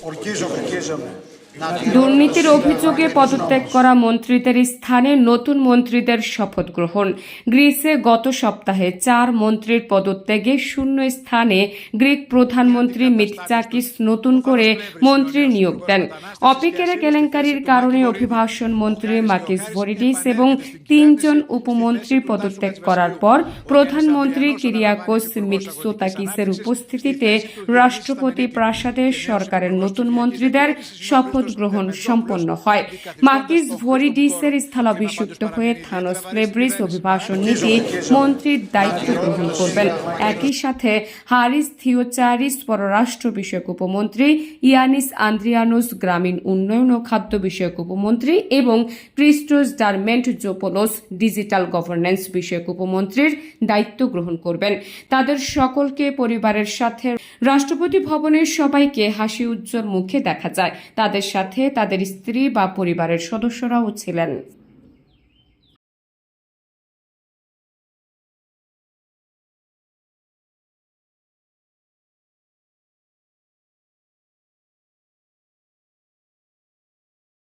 Ορκίζομαι. Ορκίζομαι. দুর্নীতির অভিযোগে পদত্যাগ করা মন্ত্রীদের স্থানে নতুন মন্ত্রীদের শপথ গ্রহণ। গ্রিসে গত সপ্তাহে চার মন্ত্রীর পদত্যাগে শূন্য স্থানে গ্রিক প্রধানমন্ত্রী মিথচাকিস নতুন করে মন্ত্রী নিয়োগ দেন। অপিকেরা কেলেঙ্কারির কারণে অভিভাষণ মন্ত্রী মাকিস ভরিডিস এবং তিনজন উপমন্ত্রী পদত্যাগ করার পর প্রধানমন্ত্রী কিরিয়াকোস মিথসোতাকিসের উপস্থিতিতে রাষ্ট্রপতি প্রাসাদে সরকারের নতুন মন্ত্রীদের শপথ গ্রহণ সম্পন্ন হয়। মাকিস ভরিডিসের স্থলাভিষিক্ত হয়ে থানোস প্লেব্রিস অভিভাষণ নীতি মন্ত্রীর দায়িত্ব গ্রহণ করবেন। একই সাথে হারিস থিওচারিস পররাষ্ট্র বিষয়ক উপমন্ত্রী ইয়ানিস আন্দ্রিয়ানোস গ্রামীণ উন্নয়ন ও খাদ্য বিষয়ক উপমন্ত্রী এবং Christos Dermentzopoulos digital governance বিষয়ক উপমন্ত্রীর দায়িত্ব গ্রহণ করবেন। তাদের সকলকে পরিবারের সাথে রাষ্ট্রপতি ভবনের সবাইকে হাসি উজ্জ্বল মুখে দেখা যায়। তাদের সাথে তাদের স্ত্রী বা পরিবারের সদস্যরাও ছিলেন।